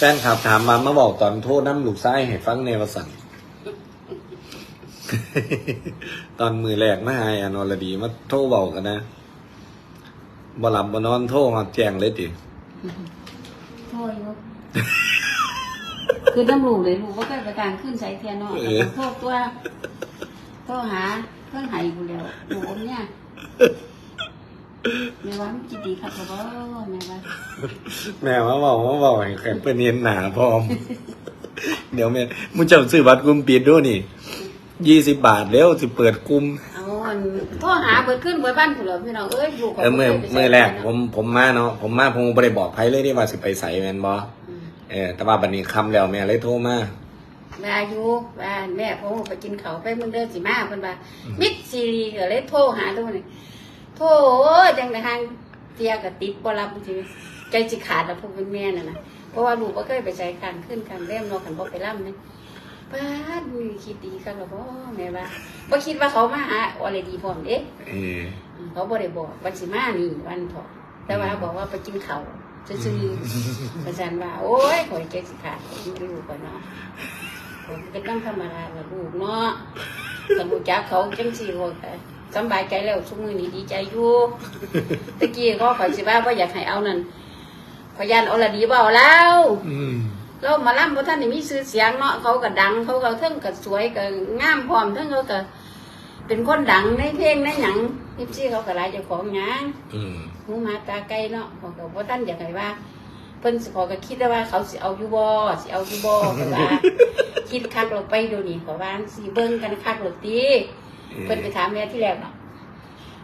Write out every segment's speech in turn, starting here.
แฟนขับถามมามาบอกตอนโทษน้ำลูกไส้ให้ฟังในวสันตอนมือแรกมาหายอนอรดีมาโทรเบากันนะบ่หลับบ่นอนโทรมาแจ้งเลยติโทษอยู่คือน้ำลูกเลยลูกว่าเคยไปการขึ้นใช้เทียนเนาะโทษตัวโทษหาเพิ่งหายกูแล้วลูกอมเนี่ย แม่ว่ามันกินดีครับพ่อแม่ว่าแม่มาบอกมาบอกให้แขกเป็นเนียนหนาพร้อม เดี๋ยวแม่มึงจะซื้อบัตรกลุ่มปิดด้วยนี่ยี่สิบบาทแล้วสิเปิดกลุ่ม เอาอันโทษหาเบิดขึ้นเบิดบ้านกูแล้วพี่น้องเอ้ยลูกเออเมื่อเมื่อแรกผมผมมาเนาะผมมาผมบ่ได้บอกใครเลยที่ว่าสิไปใส่แมนบอเออแต่ว่าบัดนี้คำแล้วแม่เลยโทรมา แม่อายุบ้านแม่ผมไปกินเขาวไปมึงเดินสิมาเพิ่นว่ามิดซีรีก็เลยโทรหาตัวนี้ โทรจังได๋ทางเตียก็ติดบ่รับจริงใจสิขาดแล้วพวกเป็นแม่น่ะนะเพราะว่าลูกบ่เคยไปใช้คันขึ้นคันเล่มเนาะคันบ่ไปล่ำนี่ป้าดมีคิดดีคักแล้วบ่แม่ว่าบ่คิดว่าเขามาหาอะไรดีพร้อมเด้เออเขาบ่ได้บอกวันสิมานี่วันเถาะแต่ว่าบอกว่าไปกินข้าวซื่อๆอาจารย์ว่า โอ้ยข่อยใจสิขาดกินลูกก่อนเนาะผมก็ต้องธรรมดาว่าลูกเนาะสมุจักเขาจังสี่คนแต่ สำบายใจแล้วทุกมือนี้ดีใจอยู่ตะกี้ก็ข่อยสิว่าว่าอยากให้เอานั่นขอยยันเอาละดีบ่เอาแล้วอืมเรามาล่ำเพราะท่านนี่มีชื่อเสียงเนาะเขาก็ดัง เขาก็เทิงก็สวยก็งามพร้อมเทิงเขาก็เป็นคนดังในเพลงในหยังพี่ซี่เขาก็หลายเจ้าของหยังอืมหูมาตาไกลเนาะเขาก็บ่ท่านอยากให้ว่า เพิ่นสิขอก็คิดได้ว่าเขาสิเอาอยู่บ่สิเอาอยู่บ่ก็ว่า คิดคักเราไปเดูนี่ขอว่าสิเบิ่งกันคักหรอติ เพิ่นไปถามแม่ที่แรกเนาะ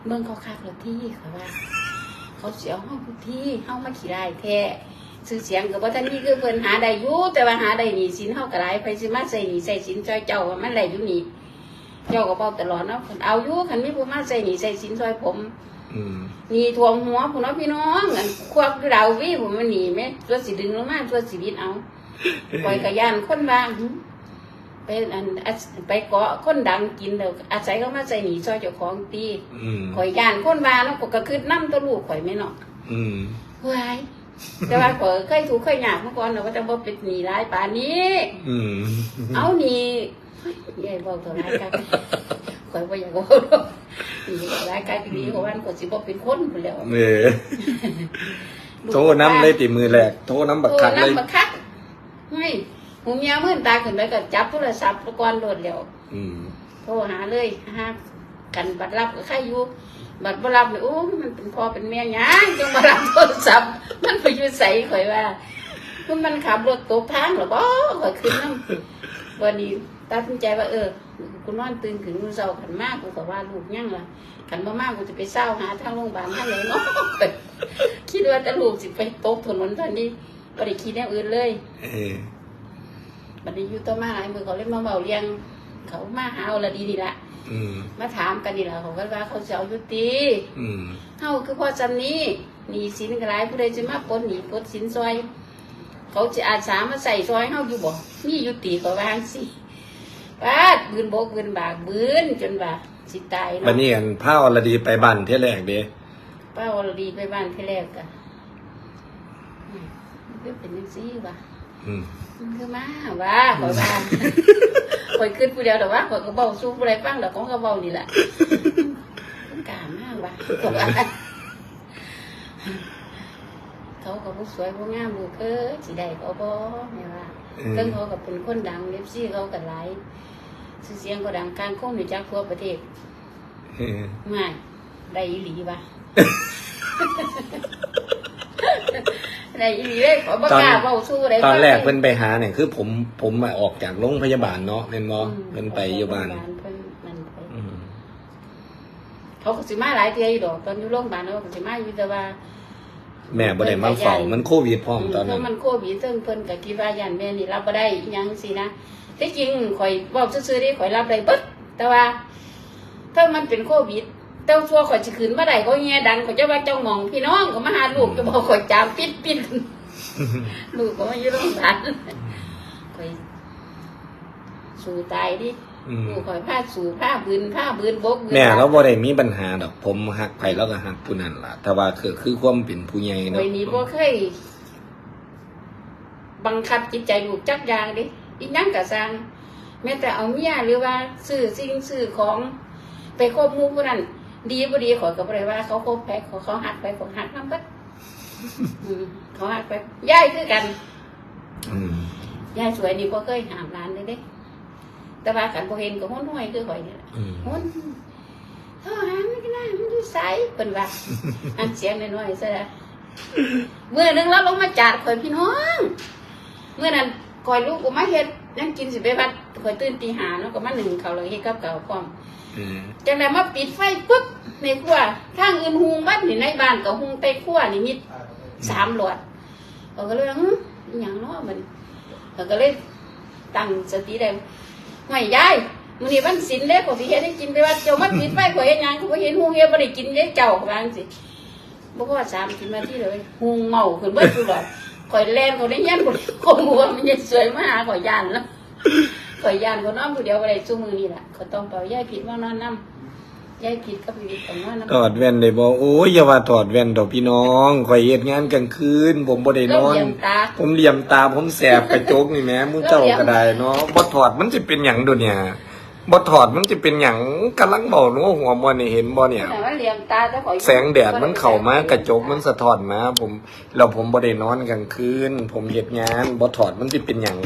เบิ่งเขาคักหรอติเขาว่า เขาสิเอาเฮาทุกที่เฮามาขี้ได้แท้ชื่อเสียงก็บ่ทันมีคือเพิ่นหาได้อยู่แต่ว่าหาได้หนี่สินเฮาก็หลายไปสิมาใส่หนี่ใส่สินซอยเจ้าว่ามันได้อยู่นี่เจ้าก็เว้าตลอดเนาะเพิ่นเอาอยู่คันมีผู้มาใส่หนี่ใส่สินซอยผมอืมนี่ทวงหัวผมเนาะพี่น้องอันควักเราวิผมมันหนีไหมตัวสิดึงลงมาตัวสิบินเอาปล่อยกระยานคนบ้างหึ ไปอันอัดไปเกาะคนดังกินเดี๋ยวอาศัยเขามาใส่หนีซอยเจ้าของตีอืมข่อยยานคนบ้าเนาะก็ก็คือน้ำตัวลูกข่อยไม่เนาะอืมเฮ้ยแต่ว่าข่อยเคยถูกเคยหยาบเมื่อก่อนเราก็จะบ่เป็นหนีร้ายป่านนี้ อืมเอาหนีเฮ้ยยายบอกตัวร้ายกันข่อยบ่อยากบอกหรอกหนีร้ายกันดีกว่าวันข่อยสิบ่เป็นคนพุ่นแล้วเออโทรน้ำเลยติมือแรกโทรน้ำบักคักโทรเลยน้ำบักคักเฮ้ย หูเมียมื่นตาขึ้นไปก็จับโทรศัพท์ก่อนโดดแล้วอืมโทรหาเลยหากันบัดรับก็ใครอยู่บัดบ่รับเลยโอ้มันเป็นพ่อเป็นแม่หยังจังบ่รับโทรศัพท์ มันไปอยู่ใส่ข่อยว่าคือมันขับรถตกทางหรอบ่ข่อยขึ้นน้ำวันนี้ตัดสินใจว่าเออกูนอนตื่นขึ้นมื้อเช้าขันมากกูก็ว่าลูกยังล่ะขันบ่มากกูจะไปเศร้าหาทางโรงพยาบาลทางไหนเนาะคิดว่าจะลูกสิไปตกถนนตอนนี้บ่ได้คิดแนวอื่นเลยเออ บัดนี้อยู่ต่อมาหลายมือเขาเล่นมาเบาเรียง เขามาหาเอาละดีนี่ละอืมมาถามกันนี่ละเขาก็ว่าเขาจะเอายุติอืมเฮาคือพ่อจำนี้หนีสินกระไรผู้ใดจะมาปลดหนีปลดสินซอย เขาจะอาสามาใส่ซอยเฮาอยู่บ่นี่ยุติเขาวาจั่งสิปาดบืนบกบืนบากบืนจนว่าสิตายบันเนาะนี้อันผ้าอรดีไปบ้านเที่ยแรกเด้ป้าวรดีไปบ้านที่แรกกะอืมมันก็เป็นจังซี่ว่ะอื มันคือมาว่าข่อยว่าข่อยขึ้นผู้เดียวแต่ว่าข่อยก็เบาสู้ผู้ใดฟังแต่ของก็เบานี่แหละกล้ามากว่ะข่อยว่าเขาก็ผู้สวยผู้งามผู้เอ้ยสิได้เขาบ่แม่ยว่าเออเพิ่งเขาก็เป็นคนดังเล็บซี่เขาก็หลายชื่อเสียงก็ดังกลางคงอยู่จากทั่วประเทศไม่ได้อีหลีว่ะ ได้อีหลีเลยขอบ่กล้าเบาสู้ได้ตอนแรกเพิ่นไปหาเนี่ยคือผมผมมาออกจากโรงพยาบาลเนาะเพิ่นบ่เพิ่นไปอยู่บ้านเพิ่นนั่นไปอืมเขาก็สิมาหลายเที่ยอยู่ดอกตอนอยู่โรงพยาบาลเขาก็สิมาอยู่แต่ว่าแม่บ่ได้มาเฝ้ามันโควิดพร้อมตอนเพนั้นราะมันโควิดซึ่งเพิ่นก็คิดว่ายันแม่นี่รับบ่ได้อิหยังสินะที่จริงข่อยเว้าซื่อๆนี่ข่อยรับได้เบิดแต่ว่าถ้ามันเป็นโควิด เต้าชัวข่อยสิขึ้นมาได้เขาแง่ดังข่อยจะว่าเจ้าหมองพี่น้องก็มาหาลูกจะบอกข่อยจามปิดปิดลูกก็มาอยู่โรงพยาบาลข่อยสู้ตายดิอืมลูกข่อยผ้าสู่ผ้าบืนผ้าบืนบกบืนแม่เราบ่ได้มีปัญหาดอก ผมหักไผแล้วก็หักผู้นั้นล่ะ แต่ว่าคือคือความเป็นผู้ใหญ่ข่เนาะอยนี้บ่เคยบังคับจิตใจลูกจักอย่างดิอีหยังก็สร้างแม้แต่เอาเมียหรือว่าซื้อสิ่งซื้อของไปคบหมู่ผู้นั้น ดีบ่ดีขอยก็บ่ได้ว่า เขาคบไปเขาเขาหักไปเขาหักนำเบิดอืมเขาหักไปย้ายคือกันอืมยายสวยนี่บ่เคยห้ามร้านเลยเด้ แต่ว่ากันบ่เห็นก็ฮ้อนห้อยคือข่อยนี่แหละอืมฮ้อนเท่าหามันก็น่ามันอยู่ไสเพิ่นว่าอันเสียงน้อยๆซะละเมื่อหนึงเราลงมาจาดข่อยพี่น้อง เมื่อนั้นข่อยลูกก็มาเฮ็ดยังกินสิไปวัดข่อยตื่นตีห้าเนาะก็มาหนึ่งเขาวเลยเฮ็ดกับเก่าวพร้อมอืม จังได๋มาปิดไฟปุ๊บในครัวทางอื่นหุงบ้านนี่ในบ้านก็หุงแต่ครัวนี่มิดสามหลอดเขาก็เลยว่าหึอหย่างเนาะมันเขาก็เลยตั้งสติได้ห่วยยายมื้อนี้วันศีลเด้ข่อยสิเฮ็ดให้กินไปว่าเจ้ามาปิดไฟข่อยเฮ็ดหยังข่อยบ่เห็นหุงเฮ็ดบ่ได้กินเด้เจ้าเขาว่าจังซี่บ่พอ3นาทีเลยหุงเมาขึ้นเบิดทุกหลอดข่อยแล่นเขาได้ยันบ่คงหัวมันยังสวยมาหาข่อยย่านแล้ว ข่อยย่านเขานอนผู้เดียวบ่ได้ซุมื้อนี้ล่ะเขาต้องไปเอายายผิดมานอนนำยายผิดกับพี่วิทย์ของว่าน้ำถอดแว่นได้บ่โอ้ยอย่าว่าถอดแว่นดอกพี่น้องข่อยเฮ็ดงานกลางคืน ผมบ่ได้นเราอนเลี้ยงตาผมเหลี่ยมตาผมแสบกระจกนี่แหม่มูเจ้าก็ได้เนาะบ่ถอดมันสิเป็นหยังโดดเนี่ยบ่ถอดมันสิเป็นหยังกำลังเบาหนูหัวบ่นี่เห็นบ่เนี่ยแต่ว่าเลี้ยงตาจะขอแสงแดดมันเข้ามากระจกมันสะท้อนมาผมแล้วผมบ่ได้นอนกลางคืน ผมเฮ็ดงานบ่ถอดมันสิเป็นหยัง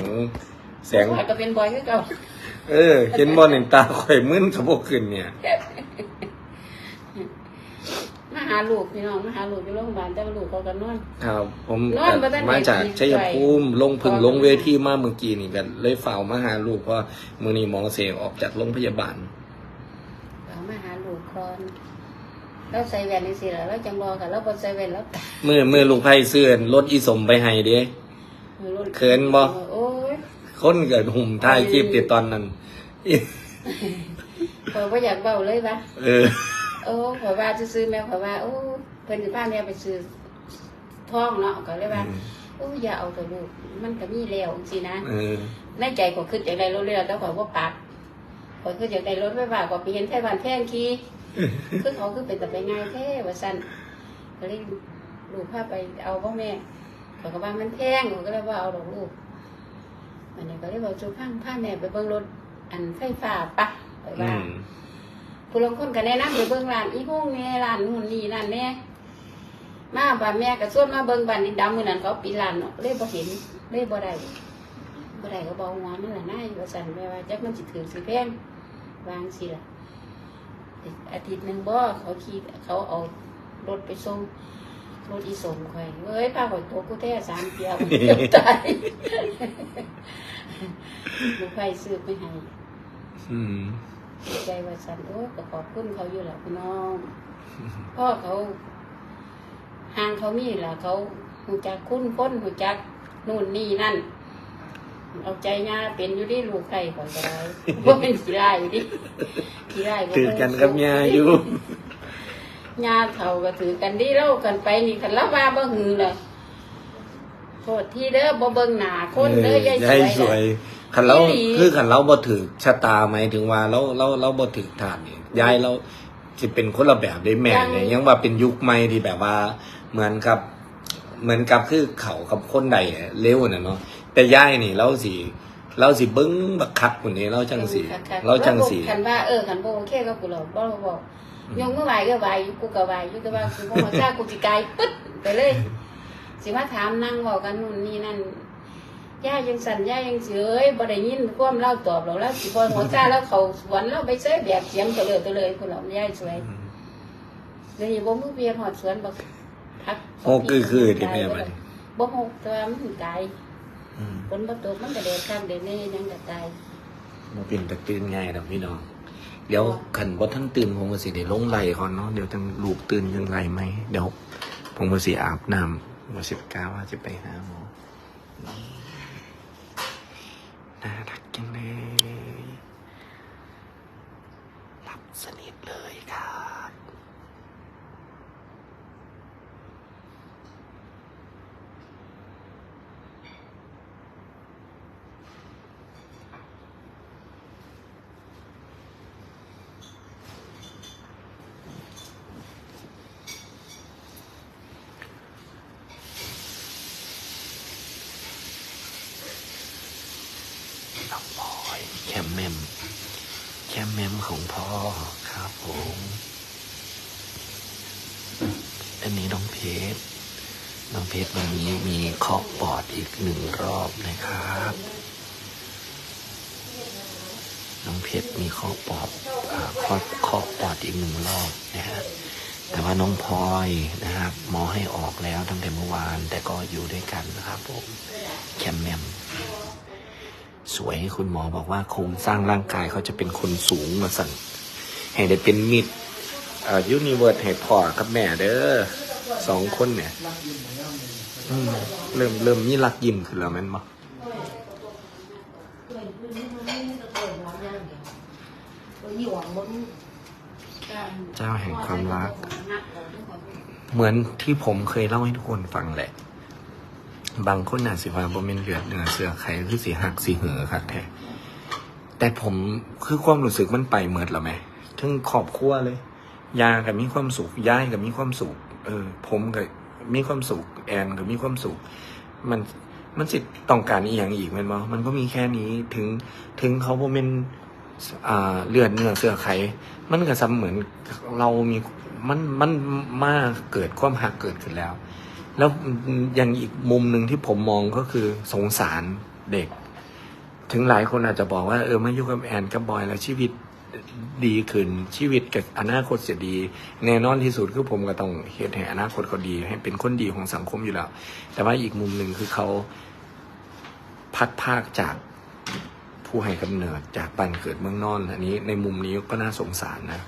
แสงข่อยก็เป็นบอยคือเก่าเออ เห็นบ่นี่ตาข่อยมึนก็บ่ขึ้นเนี่ย มาหาลูกพี่น้องมาหาลูกอยู่โรงพยาบาลแต่ว่าลูกเขาก็นอน ครับ ผมนอนบ่ทันได้มาจากดีใจชัยภูมิลงพึ่งลงเวทีมาเมื่อกี้นี่ก็เลยฝ่าวมาหาลูกเพราะมื้อนี้หมอเสกออกจากโรงพยาบาลเขามาหาลูกคอนเราใส่แว่นนี่สิล่ะเราจังรอค่ะเราบ่ใส่แว่นแล้วตาเมื่อเมื่อลูกไผ่เสื้อรถอีสมไปให้เด้เขินบ่โอ้ย คนเกิดหุ่มท้ายคลิปติดตอนนั้นข่อยบ่อยากเว้าเลยว่าเออโอ้ข่อยว่าซื้อๆแม่ข่อยว่าโอ้เพิ่นสิพาแม่ไปซื้อทองเนาะก็เลยว่าโอ้ยอย่าเอาตัวลูกมันก็มีแล้วสินะเออในใจก็คืออยากได้รถเรือแต่ข่อยว่าปากข่อยคืออยากได้รถไฟฟ้าก็ไปเห็นไทยบ้านแท่งขี่คือเขาคือเป็นแต่ไปง่ายแท้ว่าสั่นก็เลยลูกพาไปเอาพ่อแม่เขาก็ว่ามันแพงเขาก็เลยว่าเอาดอกลูก อันนี้ก็เลยบอกจูพังพาแม่ไปเบิ่งรถอันไฟฟ้าปะข่อยอืว่ามผู้ลางคนก็แนะนำไปเบิ่งร้านอีห้องแน่ร้านนู่นนี่นั่นแน่มาบ้านแม่ก็ส่วนมาเบิ่งบ้านดินดำมื้อนั้นเขาปิดร้านเนาะเลยบ่เห็นเลยบ่ได้บ่ได้ก็บอกหัวมันละนายว่าสั่นแม่ว่าจักมันสิถือสิแพงวางสิล่ะอาทิตย์หนึ่งบ่เขาขี่เขาเอารถไปส่ง รถอีสมข่อยเว้ยพาข่อยตัวกูแท้สามเปียเกือบตายลูกไฟซื้อไปให้อืมใจว่าสั่นโอ้ยก็ขอบคุณเขาอยู่หล่ะพี่น้องพ่อเขาห่างเขามีล่ะเขาหูจักคุ้นค้นหูจักนู่นนี่นั่น เอาใจง่าเป็นอยู่ดิลูกไข่ก่อนก็ได้ว่าเป็นขี้ไล่อยู่ดิขี้ไล่ถือกันกับยาอยู่ ยาเท่าก็ถือกันดิเล่ากันไปนี่คันละว่าบ่หือเลยโทษที่เด้อบ่เบิ่งหน้าคนเด้อยายสยาวยยสวยน่ะคันเราอีหลี คือคันเราบ่ถือชะตาหมายถึงว่าเราเราเราบ่ถือฐานนี่ยายเราสิเป็นคนละแบบได้แม่เนี่ยยังว่าเป็นยุคใหม่ที่แบบว่า เหมือนกับ เหมือนกับคือเขากับคนใดเร็วน่ะเนาะแต่ยายนี่เราสิเราสิเบิ้งบักคักคนนี้เราจังสีค่ะๆเราจังสี คันว่าเออคันบ่โอเคก็กูหรอกบ่บอก ยกมือไหวก็ไหวกูก็ไหวอยู่แต่ว่ากูบ่มาจ้ากูสิกายปึ๊ดไปเลย สิมาถามนั่งเว้ากันนู่นนี่นั่นย่ายังสั่นย่ายังเฉยบ่ได้ยินความเล่าตอบหรอกแล้วสิพอหัวจ้าแล้วเขาสวนแล้วไปเสยแบบเสียงเตลิดเตเลยคนเราย่าสวยเดี๋ยวนี้บ่มือเปลี่ยนหอดสวนบักพักโอ้คือคือที่แม่มันบ่หกแต่ว่ามันไกลอืมฝนบ่ตกมันก็แดดข้างแดดนี่ยังก็ตายบ่เป็นตะตื่นง่ายดอกพี่น้อง เดี๋ยวขันบ่ท่านตื่นผมก็สิเด้ลงไหลเขาเนาะเดี๋ยวจังลูกตื่นจังไหลไหมเดี๋ยวผมก็สิอาบน้ำวันสิบเก้าว่าจะไปหาหมอน่ารักจังเลยหลับสนิทเลยครับ น้องบ แคมแมมแคมแมมของพ่อครับผม อันนี้น้องเพชร น้องเพชรวันนี้มีคาะปอดอีกหนึ่งรอบนะครับ น้องเพชรมีคาะปอดคาะเคาะปอดอีกหนึ่งรอบนะฮะ แต่ว่าน้องพลอยนะครับหมอให้ออกแล้วตั้งแต่เมื่อวาน แต่ก็อยู่ด้วยกันนะครับผมแคมแมม สวยคุณหมอบอกว่าโครงสร้างร่างกายเขาจะเป็นคนสูงมาสั่นให้ได้เป็นมิดอ่อยูนิเวิร์สให้พ่อกับแม่เด้อสองคนเนี่ยอืมเริ่มเริ่มมีรักยิ้มขึ้นแล้วแม่นบ่เจ้าแห่งความรัก เหมือนที่ผมเคยเล่าให้ทุกคนฟังแหละ บางคนอาจสิว่าบ่แม่นเลือดเนื้อเสือไข่คือสิหักสิเหือคักแท้แต่ผมคือความรู้สึกมันไปเมิดแล้วไหมถึงครอบครัวเลย ยากับมีความสุขยายกับมีความสุข เออ ผมกับมีความสุข แอนกับมีความสุข มันมันสิต้องการอีกอย่างอีกมันบ่มันก็มีแค่นี้ถึงถึงเขาบ่แม่นอ่าเลือดเนื้อเสือไข่มันก็ซ้ำเหมือนเรามีมันมันมาเกิดความหักเกิดขึ้นแล้ว แล้วอย่างอีกมุมหนึ่งที่ผมมองก็คือสงสารเด็ก ถึงหลายคนอาจจะบอกว่าเออมาอยู่กับแอนกับบอยแล้วชีวิตดีขึ้นชีวิตกับอนาคตจะดี แน่นอนที่สุดคือผมก็ต้องเฮ็ดให้อนาคตเขาดี ให้เป็นคนดีของสังคมอยู่แล้ว แต่ว่าอีกมุมหนึ่งคือเขาพัดภาคจากผู้ให้กำเนิดจากบ้านเกิดเมืองนอน อันนี้ในมุมนี้ก็น่าสงสารนะ